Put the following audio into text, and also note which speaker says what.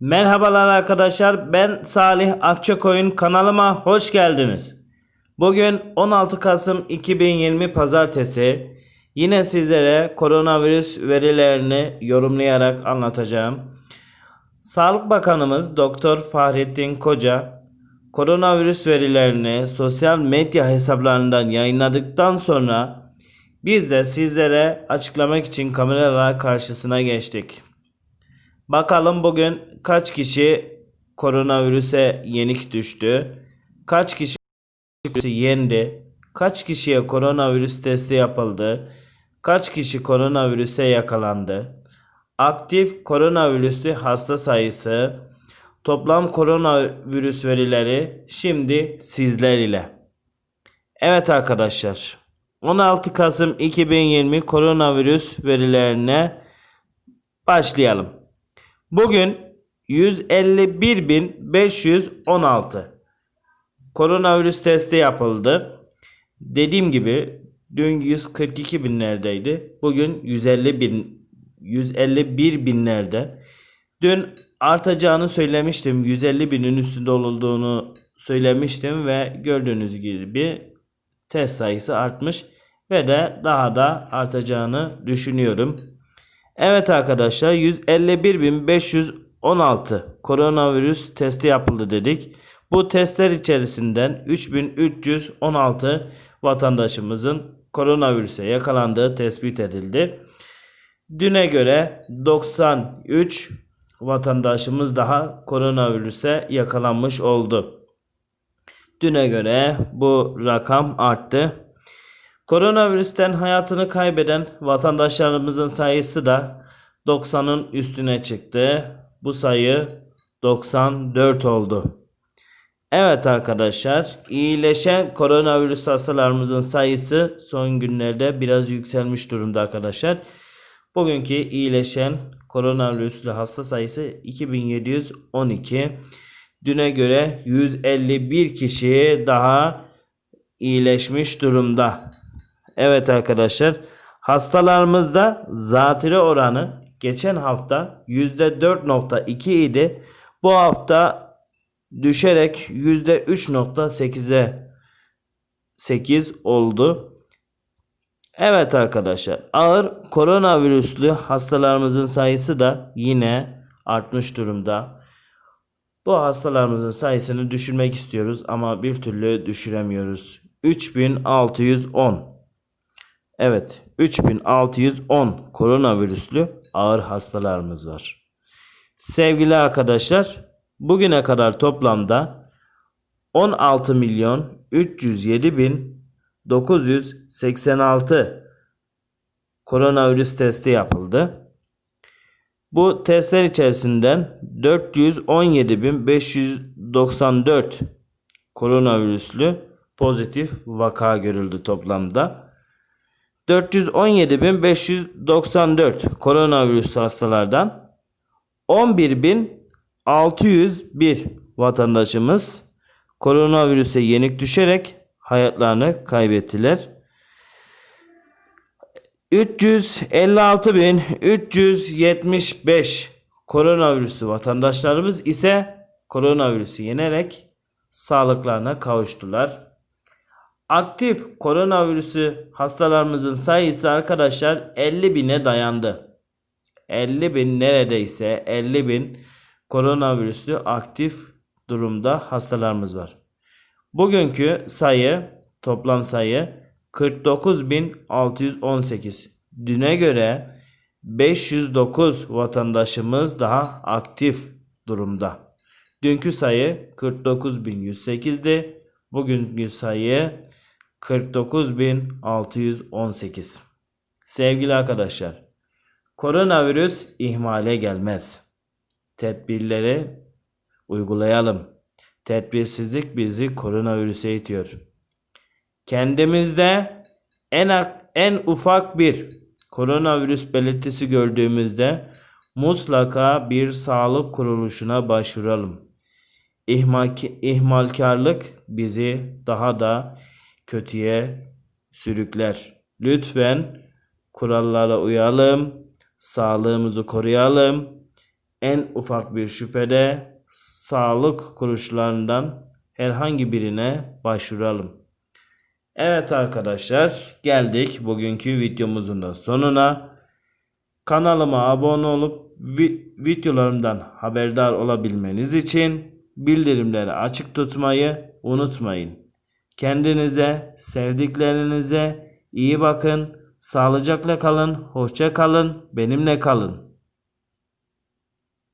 Speaker 1: Merhabalar arkadaşlar ben Salih Akçakoyun kanalıma hoş geldiniz. Bugün 16 Kasım 2020 Pazartesi yine sizlere koronavirüs verilerini yorumlayarak anlatacağım. Sağlık Bakanımız Doktor Fahrettin Koca koronavirüs verilerini sosyal medya hesaplarından yayınladıktan sonra biz de sizlere açıklamak için kameralar karşısına geçtik. Bakalım bugün kaç kişi koronavirüse yenik düştü? Kaç kişi yendi? Kaç kişiye koronavirüs testi yapıldı? Kaç kişi koronavirüse yakalandı? Aktif koronavirüslü hasta sayısı, toplam koronavirüs verileri şimdi sizler ile. Evet arkadaşlar. 16 Kasım 2020 koronavirüs verilerine başlayalım. Bugün 151.516 koronavirüs testi yapıldı. Dediğim gibi dün 142 binlerdeydi. Bugün 150 bin 151 binlerde. Dün artacağını söylemiştim. 150 binin üstünde olduğunu söylemiştim ve gördüğünüz gibi test sayısı artmış ve de daha da artacağını düşünüyorum. Evet arkadaşlar 151.516 koronavirüs testi yapıldı dedik. Bu testler içerisinden 3316 vatandaşımızın koronavirüse yakalandığı tespit edildi. Düne göre 93 vatandaşımız daha koronavirüse yakalanmış oldu. Düne göre bu rakam arttı. Koronavirüsten hayatını kaybeden vatandaşlarımızın sayısı da 90'ın üstüne çıktı. Bu sayı 94 oldu. Evet arkadaşlar, iyileşen koronavirüs hastalarımızın sayısı son günlerde biraz yükselmiş durumda arkadaşlar. Bugünkü iyileşen koronavirüslü hasta sayısı 2712. Düne göre 151 kişi daha iyileşmiş durumda. Evet arkadaşlar hastalarımızda zatürre oranı geçen hafta %4.2 idi. Bu hafta düşerek %3.8'e 8 oldu. Evet arkadaşlar ağır koronavirüslü hastalarımızın sayısı da yine artmış durumda. Bu hastalarımızın sayısını düşürmek istiyoruz ama bir türlü düşüremiyoruz. 3610 Evet 3610 koronavirüslü ağır hastalarımız var. Sevgili arkadaşlar bugüne kadar toplamda 16 milyon 307 bin 986 koronavirüs testi yapıldı. Bu testler içerisinden 417.594 koronavirüslü pozitif vaka görüldü toplamda. 417.594 koronavirüs hastalardan 11.601 vatandaşımız koronavirüse yenik düşerek hayatlarını kaybettiler. 356.375 koronavirüsü vatandaşlarımız ise koronavirüsü yenerek sağlıklarına kavuştular. Aktif koronavirüsü hastalarımızın sayısı arkadaşlar 50 bine dayandı. 50 bin neredeyse 50 bin koronavirüslü aktif durumda hastalarımız var. Bugünkü sayı toplam sayı 49.618. Düne göre 509 vatandaşımız daha aktif durumda. Dünkü sayı 49.108'di. Bugünkü sayı 49.618. Sevgili arkadaşlar, koronavirüs ihmale gelmez. Tedbirleri uygulayalım. Tedbirsizlik bizi koronavirüse itiyor. Kendimizde en en ufak bir koronavirüs belirtisi gördüğümüzde mutlaka bir sağlık kuruluşuna başvuralım. İhmal, ihmalkarlık bizi daha da kötüye sürükler. Lütfen kurallara uyalım, sağlığımızı koruyalım. En ufak bir şüphede sağlık kuruluşlarından herhangi birine başvuralım. Evet arkadaşlar geldik bugünkü videomuzun da sonuna. Kanalıma abone olup vi- videolarımdan haberdar olabilmeniz için bildirimleri açık tutmayı unutmayın. Kendinize, sevdiklerinize iyi bakın. Sağlıcakla kalın, hoşça kalın, benimle kalın.